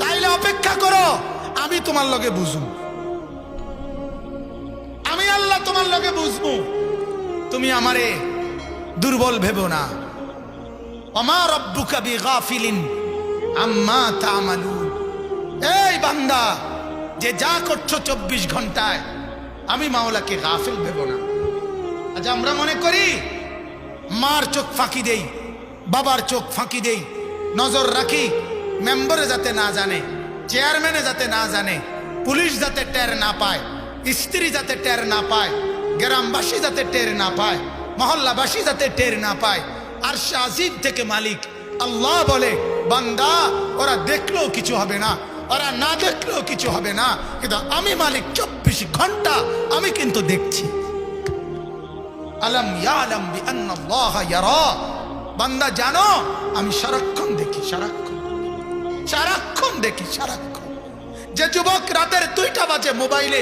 তাইলে অপেক্ষা করো, আমি তোমার লগে বুঝুম আমি আল্লাহ তোমার লগে বুঝব। তুমি আমারে দুর্বল ভেবো না। আমার রব্বুকা বিগাফিলিন আম্মা তামালুন। এই বান্দা, যে যা করছ চব্বিশ ঘন্টায়, আমি মাওলাকে গাফিল ভেবো না। আজ আমরা মনে করি, মার চোখ ফাঁকি দেই, বাবার চোখ ফাঁকি দেই, নজর রাখি মেম্বারে যাতে না জানে, চেয়ারম্যানে যাতে না জানে, পুলিশ যাতে টের না পায়, স্ত্রী যাতে টের না পায়, গ্রামবাসী যাতে টের না পায়, মহল্লাবাসী যাতে টের না পায়, আর শাহিদ থেকে মালিক, আল্লাহ বলে, বান্দা, ওরা দেখলেও কিছু হবে না, ওরা না দেখলেও কিছু হবে না, কিন্তু আমি মালিক চব্বিশ ঘণ্টা আমি কিন্তু দেখছি। আলম ইয়ালাম বান্দা জানো, আমি সারাক্ষণ দেখি, সারাক্ষণ। সারাক্ষণ দেখি, সারাক্ষণ। যে যুবক রাতের দুইটা বাজে মোবাইলে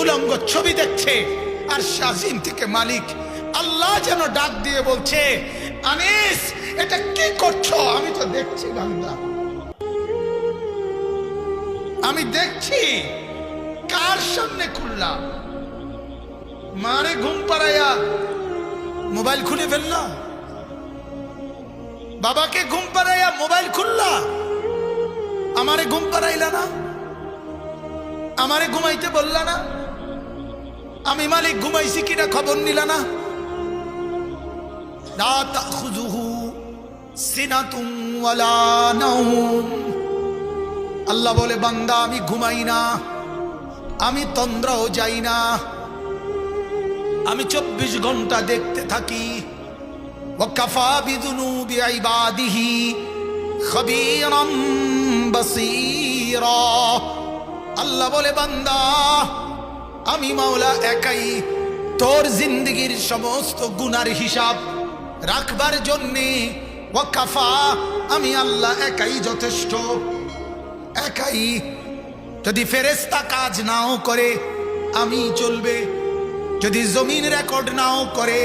উলঙ্গ ছবি দেখছে আর শাজিম থেকে মালিক আল্লাহ যেন ডাক দিয়ে বলছে, আনিস, এটা কি করছ? আমি তো দেখছি বান্দা। আমি দেখছি, কার সামনে খুললাম মারে ঘুম পাড়াইয়া মোবাইল খুলে ফেললা? বাবাকে ঘুম পাড়াইয়া মোবাইল খুললা? আমারে ঘুম পাড়াইলা না? আমারে ঘুমাইতে বললা না? আমি মালিক ঘুমাইছি কিনা খবর নিলা না? আল্লাহ বলে, বান্দা, আমি ঘুমাই না। আমি তন্দ্রাও যাই না। আমি চব্বিশ ঘণ্টা দেখতে থাকি। ও কাফা বিদুনু বিআইবাদিহি খবীরাম। বাসীরা আল্লাহ বলে, বান্দা, আমি মাওলা একাই তোর জিন্দগির সমস্ত গুনার হিসাব রাখবার জন্যে ওয়াকাফা। আমি আল্লাহ একাই যথেষ্ট, একাই যদি ফেরেস্তা কাজ নাও করে, আমি চলবে। যদি জমিন রেকর্ড নাও করে,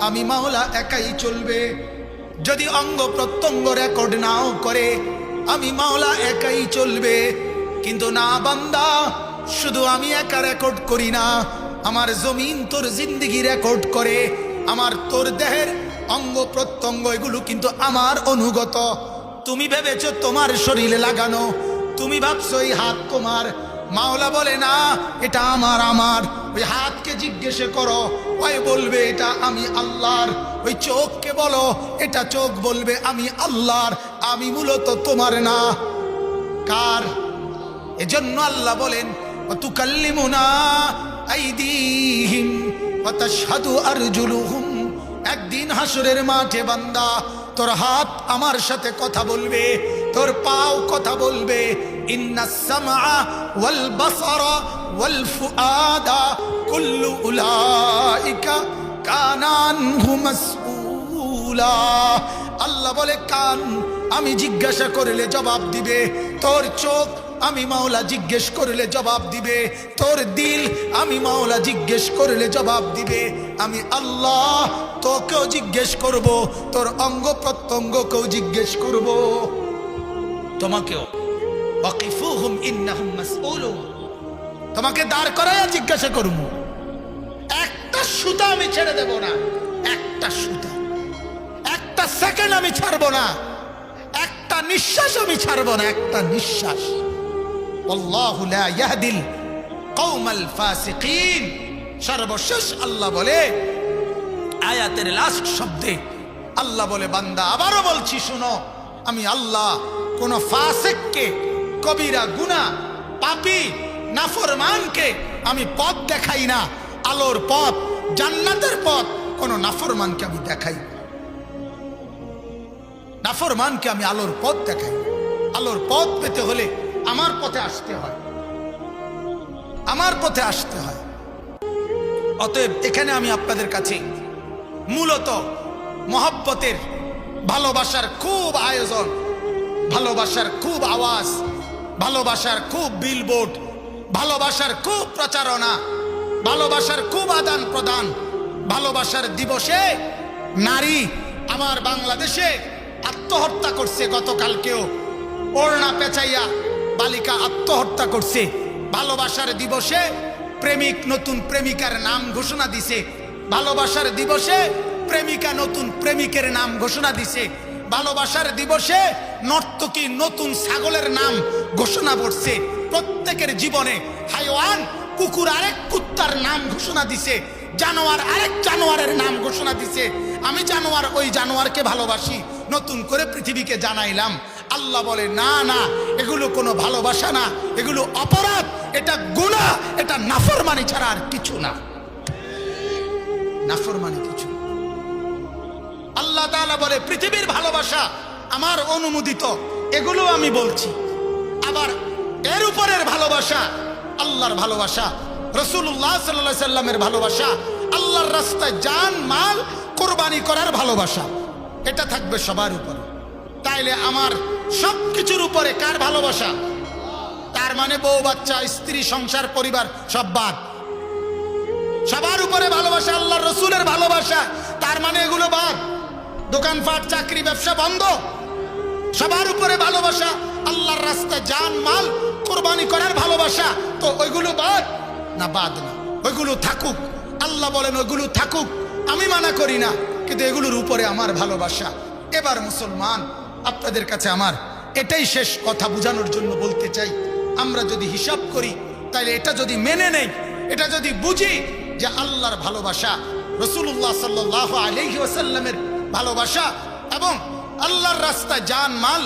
আমি মাওলা একাই চলবে। যদি অঙ্গ প্রত্যঙ্গ রেকর্ড নাও করে আমি মাওলা একাই চলবে। কিন্তু না বান্দা, শুধু আমি একা রেকর্ড করি না। আমার জমিন তোর জিন্দিগি রেকর্ড করে। আমার তোর দেহের অঙ্গ প্রত্যঙ্গ এগুলো কিন্তু আমার অনুগত। তুমি ভেবেছো তোমার শরীরে লাগানো। তুমি ভাবছ এই হাত তোমার। মাওলা বলে, না, এটা আমার আমার। ওই হাতকে জিজ্ঞেস করো। ওই বলবে, এটা আমি আল্লাহর। ওই চোখকে বলো, এটা চোখ বলবে, আমি আল্লাহর। আমি মূলত তোমার না। কার? এজন্য আল্লাহ বলেন তু তুকাল্লিমুনা আইদিহিম তাশহাদু আরজুলুহুম। একদিন হাসরের মাঠে বান্দা তোর হাত আমার সাথে কথা বলবে, তোর পাও কথা বলবে ইন্নাস আল্লাহ বলে, কান, আমি জিজ্ঞাসা করলে জবাব দিবে। তোর চোখ, আমি মাওলা জিজ্ঞেস করলে জবাব দিবে। তোর দিল, আমি মাওলা জিজ্ঞেস করলে জবাব দিবে। আমি আল্লাহ তোকেও জিজ্ঞেস করব, তোর অঙ্গ প্রত্যঙ্গকেও জিজ্ঞেস করব। তোমাকেও। তোমাকে দাঁড় করাইয়া জিজ্ঞাসা করব। একটা সুতা আমি ছেড়ে দেব না, একটা সুতা। সেকেন্ড আমি ছাড়বো না। একটা নিঃশ্বাস আমি ছাড়বো না, একটা নিঃশ্বাস। ইয়াহদিল কওমাল ফাসিকিন। সর্বশেষ আল্লাহ বলে, আয়াতের লাস্ট শব্দে আল্লাহ বলে, বান্দা, আবারও বলছি, শুনো, আমি আল্লাহ, কোন ফাসেককে, কবিরা গুনা পাপি, নাফরমানকে আমি পথ দেখাই না। আলোর পথ, জান্নাতের পথ, কোন নাফরমানকে আমি দেখাই। নাফরমানকে আমি আলোর পথ দেখাই। আলোর পথ পেতে হলে আমার পথে আসতে হয়। আমার পথে আসতে হয়। অতএব এখানে আমি আপনাদের কাছে মূলত মহব্বতের ভালোবাসার খুব আয়োজন, ভালোবাসার খুব আওয়াজ, ভালোবাসার খুব বিলবোর্ড ভালোবাসার খুব প্রচারণা, ভালোবাসার খুব আদান প্রদান, ভালোবাসার দিবসে নারী আমার বাংলাদেশে আত্মহত্যা করছে গতকালকেও। ওড়না পেঁচাইয়া বালিকা আত্মহত্যা করছে। ভালোবাসার দিবসে প্রেমিক নতুন প্রেমিকার নাম ঘোষণা দিছে। ভালোবাসার দিবসে প্রেমিকা নতুন প্রেমিকের নাম ঘোষণা দিছে। ভালোবাসার দিবসে নর্তকী নতুন ছাগলের নাম ঘোষণা করছে। প্রত্যেকের জীবনে হাইওয়ান কুকুর আরেক কুত্তার নাম ঘোষণা দিছে। জানোয়ার আরেক জানোয়ারের নাম ঘোষণা দিছে। আমি জানোয়ার, ওই জানোয়ারকে ভালোবাসি। নতুন করে পৃথিবীকে জানাইলাম। আল্লাহ বলে, না না, এগুলো কোনো ভালোবাসা না। এগুলো অপরাধ। এটা গুণা এটা নাফরমানি ছাড়া আর কিছু না। নাফরমানি কিছু আল্লাহ তাআলা বলে, পৃথিবীর ভালোবাসা আমার অনুমোদিত। এগুলো আমি বলছি। আবার এর উপরের ভালোবাসা আল্লাহর ভালোবাসা। রসুল্লাহ সাল্লাহ সাল্লামের ভালোবাসা আল্লাহর রাস্তায় জান মাল কোরবানি করার ভালোবাসা। এটা থাকবে সবার উপরে। তাইলে আমার সব কিছুর উপরে কার ভালোবাসা? তার মানে বউ, বাচ্চা, স্ত্রী, সংসার, পরিবার, সব বাদ। সবার উপরে ভালোবাসা আল্লাহ রসুলের ভালোবাসা, তার মানে এগুলো বাদ। দোকানপাট, চাকরি, ব্যবসা বন্ধ। সবার উপরে ভালোবাসা, আল্লাহর রাস্তায় জান মাল, কোরবানি করার ভালোবাসা। তো ওইগুলো বাদ? না বাদ না। ওইগুলো থাকুক। আল্লাহ বলেন, ওইগুলো থাকুক। আমি মানা করি না। কিন্তু এগুলোর উপরে আমার ভালোবাসা। এবার মুসলমান, আপনাদের কাছে আমার এটাই শেষ কথা বোঝানোর জন্য বলতে চাই। আমরা যদি হিসাব করি তাহলে এটা যদি মেনে নেই, এটা যদি বুঝি যে আল্লাহর ভালোবাসা রসুল্লাহ সাল্লাহ আলহি ওসাল্লামের ভালোবাসা এবং আল্লাহর রাস্তায় জান মাল,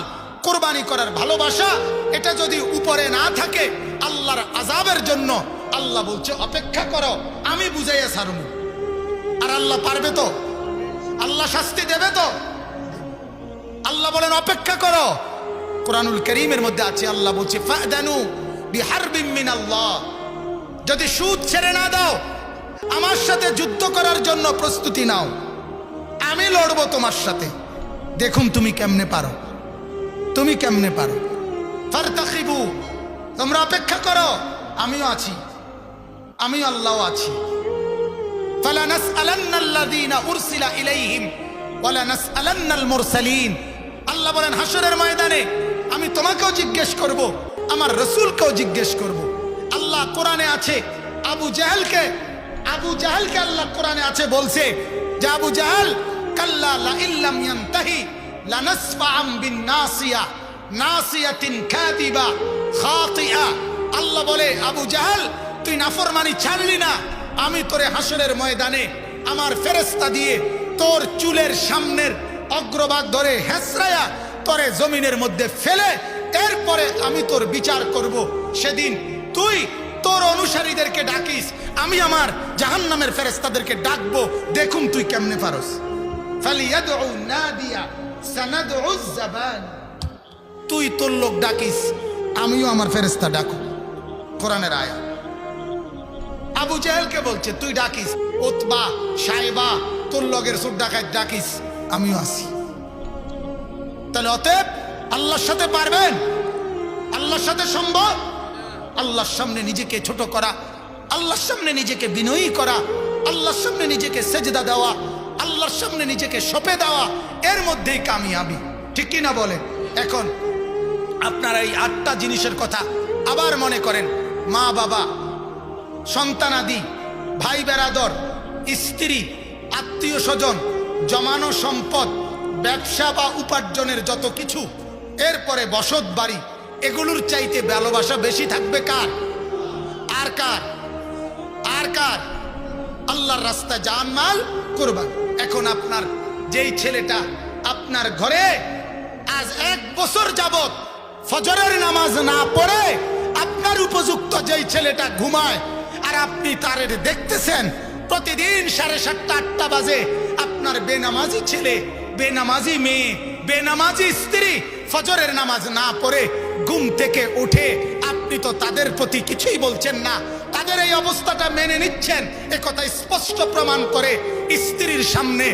কোরবানি করার ভালোবাসা, এটা যদি উপরে না থাকে, আল্লাহর আজাবের জন্য আল্লাহ বলছে, অপেক্ষা করো, আমি বুঝাইয়া সারমু আর আল্লাহ পারবে তো? আল্লাহ শাস্তি দেবে তো? আল্লাহ বলেন, অপেক্ষা করো। কোরআনুল করিমের মধ্যে আছে, আল্লাহ বলছে বিহারবিম মিনাল্লাহ। যদি সুদ ছেড়ে না দাও, আমার সাথে যুদ্ধ করার জন্য প্রস্তুতি নাও। আমি লড়বো তোমার সাথে। দেখুন তুমি কেমনে পারো। তুমি কেমনে পারো। ফারতাখিবু, তোমরা অপেক্ষা করো। আমিও আছি। আমিও আল্লাহ আছি। আল্লাহ বলেন হাসরের ময়দানে আমি তোমাকেও জিজ্ঞেস করব, আমার রসুলকেও জিজ্ঞেস করব। আল্লাহ কোরআনে আছে, আবু জাহেলকে আবু জাহেলকে আল্লাহ কোরআনে আছে, বলছে যে, আবু জাহেল, কাল্লা লা ইল্লাম নাসিয়া আল্লাহ বলে, আবু জাহেল, তুই নাফরমানি ছাড়লি না আমি তোরে হাসরের ময়দানে আমার ফেরেস্তা দিয়ে তোর চুলের সামনের অগ্রভাগ ধরে হেসরায়া তোরে জমিনের মধ্যে ফেলে এরপরে আমি তোর বিচার করব। সেদিন তুই তোর অনুসারীদেরকে ডাকিস, আমি আমার জাহান্নামের ফেরেস্তাদেরকে ডাকবো। দেখুন তুই কেমনে পারস। তুই তোর লোক ডাকিস, আমিও আমার ফেরেস্তা ডাকু। কোরআনের আয়া আবু জাহেলকে বলছে, তুই ডাকিস ওতবা সাইবা, তোর লগের সুর ডাকাই ডাকিস, আমিও আসি তাহলে অতএব আল্লাহর সাথে পারবেন? আল্লাহর সাথে সম্ভব? আল্লাহর সামনে নিজেকে ছোট করা, আল্লাহর সামনে নিজেকে বিনয়ী করা, আল্লাহর সামনে নিজেকে সেজদা দেওয়া, আল্লাহর সামনে নিজেকে সপে দেওয়া, এর মধ্যেই কামিয়াবি। ঠিক কি না বলেন? এখন আপনারা এই আটটা জিনিসের কথা আবার মনে করেন মা বাবা সন্তানাদি, ভাই বেড়াদর স্ত্রী, আত্মীয় স্বজন, জমানো সম্পদ, ব্যবসা বা উপার্জনের যত কিছু, এরপরে বসত বাড়ি, এগুলোর চাইতে ভালোবাসা বেশি থাকবে কার? আর কার? আর কার? আল্লাহর রাস্তা জান মাল করবা এখন আপনার যেই ছেলেটা আপনার ঘরে আজ এক বছর যাবত ফজরের নামাজ না পড়ে, আপনার উপযুক্ত যেই ছেলেটা ঘুমায় আর আপনি তারে দেখতেছেন? প্রতিদিন সাড়ে সাতটা, আটটা বাজে। আপনার বেনামাজি ছেলে, বেনামাজি মেয়ে, বেনামাজি স্ত্রী ফজরের নামাজ না পড়ে ঘুম থেকে উঠে, আপনি তো তাদের প্রতি কিছুই বলছেন না। তাদের এই অবস্থাটা মেনে নিচ্ছেন, এ কথা স্পষ্ট প্রমাণ করে স্ত্রীর সামনে,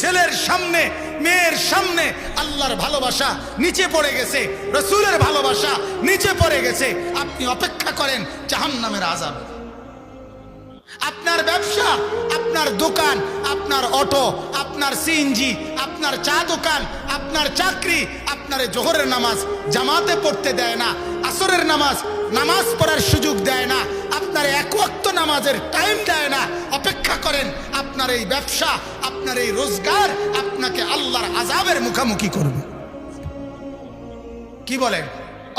ছেলের সামনে, মেয়ের সামনে আল্লাহর ভালোবাসা নিচে পড়ে গেছে, রসুলের ভালোবাসা নিচে পড়ে গেছে। আপনি অপেক্ষা করেন জাহান্নামের আজাব আপনার ব্যবসা, আপনার দোকান, আপনার অটো, আপনার সিএনজি, আপনার চা দোকান, আপনার চাকরি, আপনার জোহরের নামাজ জামাতে পড়তে দেয় না, আসরের নামাজ নামাজ পড়ার সুযোগ দেয় না, আপনার এক ওয়াক্ত নামাজের টাইম দেয় না, অপেক্ষা করেন আপনার এই ব্যবসা, আপনার এই রোজগার আপনাকে আল্লাহর আজাবের মুখামুখি করবে। কি বলেন?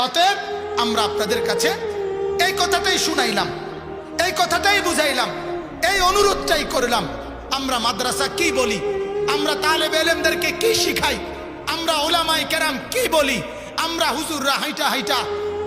অতএব আমরা আপনাদের কাছে এই কথাটাই শুনাইলাম। এই কথাটাই বুঝাইলাম। এই অনুরোধটাই করলাম। আমরা মাদ্রাসা কি বলি? আমরা তালেব এলেমদেরকে কি শিখাই? আমরা ওলামাই কেরাম কি বলি? আমরা হুজুররা হাইটা হাইটা,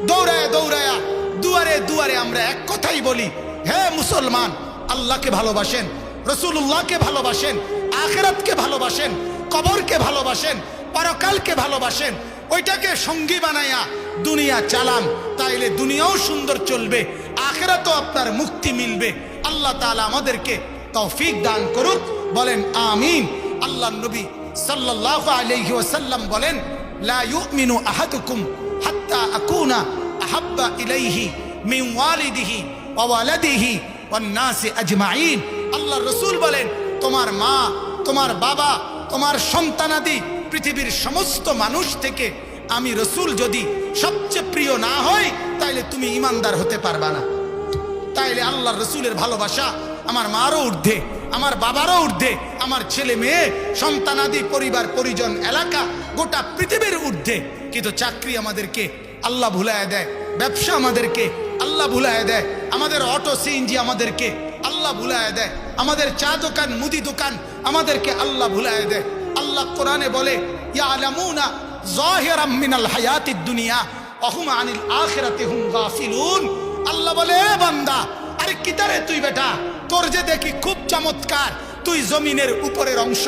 দৌড়ায় দৌড়ায়া, দুয়ারে দুয়ারে আমরা এক কথাই বলি। হে মুসলমান, আল্লাহকে ভালোবাসেন রসুল্লাহকে ভালোবাসেন, আখেরাতকে ভালোবাসেন, কবরকে ভালোবাসেন, পরকালকে ভালোবাসেন, ওইটাকে সঙ্গী বানাইয়া দুনিয়া চালান, তাইলে দুনিয়াও সুন্দর চলবে। আখেরাতও আপনার মুক্তি মিলবে। আল্লাহ তাআলা আমাদেরকে তৌফিক দান করুক। বলেন, আমিন। আল্লাহ নবী সাল্লাল্লাহু আলাইহি ওয়াসাল্লাম বলেন, লা ইউমিনু আহাদুকুম হাত্তা আকুনা আহাব্বা ইলাইহি মিন ওয়ালিদিহি ওয়া ওয়ালাদিহি ওয়ান নাসি আজমাইন। আল্লাহ রাসূল বলেন, তোমার মা, তোমার বাবা, তোমার সন্তানাদি পৃথিবীর সমস্ত মানুষ থেকে আমি রসুল যদি সবচেয়ে প্রিয় না হই তাইলে তুমি ইমানদার হতে পারবা না। তাইলে আল্লাহ রসুলের ভালোবাসা আমার মারও ঊর্ধ্বে আমার বাবারও ঊর্ধ্বে আমার ছেলে মেয়ে সন্তানাদি পরিবার, পরিজন, এলাকা, গোটা পৃথিবীর ঊর্ধ্বে কিন্তু চাকরি আমাদেরকে আল্লাহ ভুলায় দেয়, ব্যবসা আমাদেরকে আল্লাহ ভুলায় দেয়, আমাদের অটো সিএনজি আমাদেরকে আল্লাহ ভুলায় দেয়, আমাদের চা দোকান, মুদি দোকান আমাদেরকে আল্লাহ ভুলায় দেয়। আল্লাহ কোরআনে বলে, ইয়ালামুনা যাহিরাম মিনাল হায়াতিদ দুনিয়া অহুম আনিল আখিরাতি হুম গাফিলুন। আল্লাহ বলে, "এ বান্দা, আরে কিতারে তুই বেটা? তোর যে দেখি খুব চমৎকার, তুই জমিনের উপরের অংশ,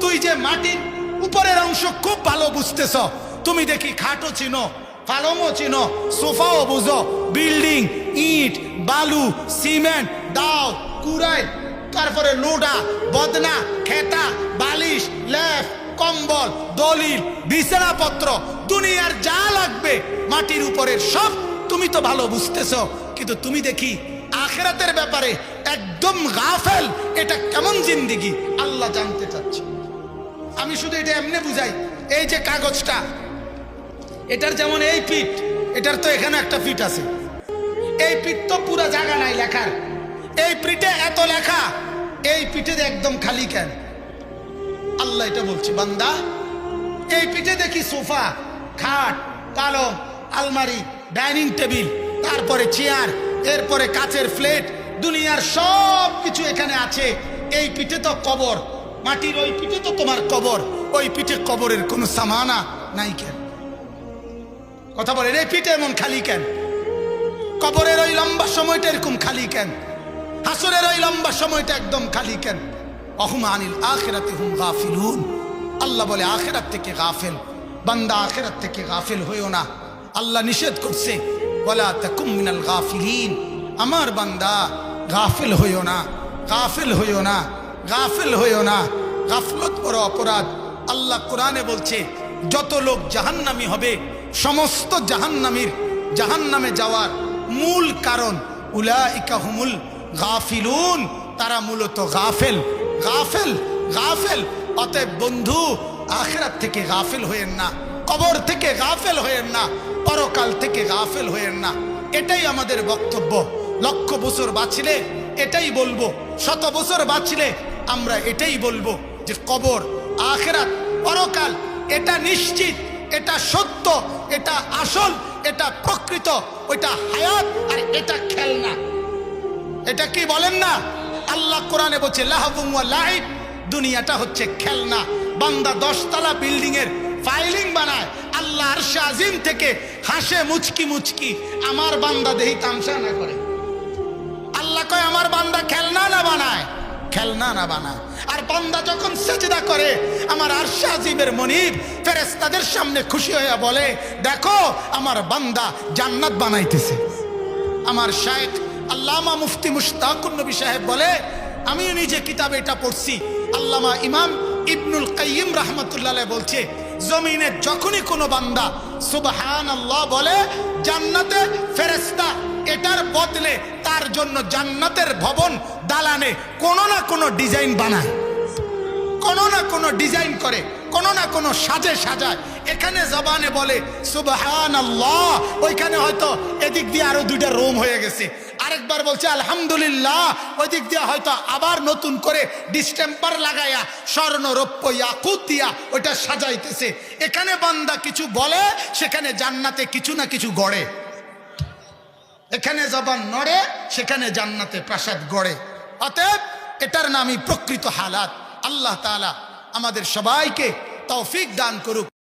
তুই যে মাটির উপরের অংশ খুব ভালো বুঝতেছ। তুমি দেখি খাটো চিনো পালমও চিনো, সোফাও বুঝো, বিল্ডিং, ইট, বালু, সিমেন্ট, দাও, কুড়াই, তারপরে লোডা, বদনা, খেতা, বালিশ লেফ কম্বল, দলিল, বিছানাপত্র দুনিয়ার যা লাগবে, মাটির উপরের সব তুমি তো ভালো বুঝতেছ। কিন্তু তুমি দেখি আখেরাতের ব্যাপারে একদম গাফেল, এটা কেমন জিন্দিগি? আল্লাহ জানতে চাচ্ছে। আমি শুধু এটা এমনি বুঝাই, এই যে কাগজটা, এটার যেমন এই পিঠ, এটার তো এখানে একটা পিঠ আছে। এই পিঠ তো পুরো জায়গা নাই লেখার। এই পিঠে এত লেখা, এই পিঠে একদম খালি কেন? আল্লাহ এটা বলছি, বান্দা, এই পিঠে দেখি সোফা খাট পালং আলমারি, ডাইনিং টেবিল, তারপরে চেয়ার, এরপরে কাচের ফ্লেট, দুনিয়ার সব কিছু এখানে আছে। এই পিঠে তো কবর, মাটির ওই পিঠে তো তোমার কবর, ওই পিঠে কবরের কোনো সামানা নাই কেন? কথা বলেন, এই পিঠে এমন খালি কেন? কবরের ওই লম্বা সময়টা এরকম খালি কেন? হাসরের ওই লম্বা সময়টা একদম খালি কেন? অহুম আনিল আখেরাতে হুম গাফিলুন। আল্লাহ বলে, আখেরাত থেকে গাফেল। বান্দা আখেরাত থেকে গাফেল হইও না। আল্লাহ নিষেধ করছে মিনাল গাফিলিন। আমার বান্দা, গাফেল হইও না, গাফেল হইও না, গাফেল হইও না। গাফলত বড় অপরাধ। আল্লাহ কোরআনে বলছে, যত লোক জাহান্নামি হবে, সমস্ত জাহান্নামির জাহান্নামে যাওয়ার মূল কারণ উলাইকা হুমুল গাফিলুন। তারা মূলত গাফেল গাফেল গাফেল। অতএব বন্ধু আখেরাত থেকে গাফেল হয়েন না, কবর থেকে গাফেল হয়েন না, পরকাল থেকে গাফেল হয়েন না। এটাই আমাদের বক্তব্য। লক্ষ বছর বাঁচলে এটাই বলব, শত বছর বাঁচলে আমরা এটাই বলব যে কবর, আখেরাত, পরকাল, এটা নিশ্চিত, এটা সত্য, এটা আসল, এটা প্রকৃত, ওইটা হায়াত আর এটা খেলনা। এটা কি বলেন না? আল্লাহ কোরআনে বলছে, লাহবুম ওয়া লাইব, দুনিয়াটা হচ্ছে খেলনা। বান্দা দশতলা বিল্ডিং এর ফাইলিং বানায়। আল্লাহ আজিম থেকে হাসে মুচকি মুচকি, আমার বান্দা দেহি তামসা না করে। আল্লাহ কয়, আমার বান্দা খেলনা না বানায়। খেলনা না বানায়। আর বান্দা যখন সেজদা করে, আমার আরশে আজিমের মনিব ফেরেশতাদের সামনে খুশি হইয়া বলে, দেখো, আমার বান্দা জান্নাত বানাইতেছে। আমার শায়েখ আল্লামা মুফতি মুশতাকুর নবী সাহেব বলে, আমি নিজে কিতাবে এটা পড়ছি। আল্লামা ইমাম ইবনুল কাইয়িম রাহমাতুল্লাহ বলছে, জমিনে যখনই কোনো বান্দা সুবহান আল্লাহ বলে, জান্নাতে ফেরেশতা এটার বদলে তার জন্য জান্নাতের ভবন দালানে কোনো না কোনো ডিজাইন বানায়, কোনো না কোনো ডিজাইন করে, কোনো না কোনো সাজে সাজায়। এখানে জবানে বলে সুবহান আল্লাহ ওইখানে হয়তো এদিক দিয়ে আরও দুইটা রোম হয়ে গেছে। আরেকবার বলছে, আলহামদুলিল্লাহ। ওই দিক দিয়ে হয়তো আবার নতুন করে ডিস্টেম্পার লাগাইয়া স্বর্ণ রৌপ্য ইয়াকুত দিয়া ওইটা সাজাইতেছে। এখানে বান্দা কিছু বলে, সেখানে জান্নাতে কিছু না কিছু গড়ে। এখানে জবান নড়ে, সেখানে জান্নাতে প্রাসাদ গড়ে। অতএব এটার নামই প্রকৃত হালাত। আল্লাহ তাআলা আমাদের সবাইকে তৌফিক দান করুক।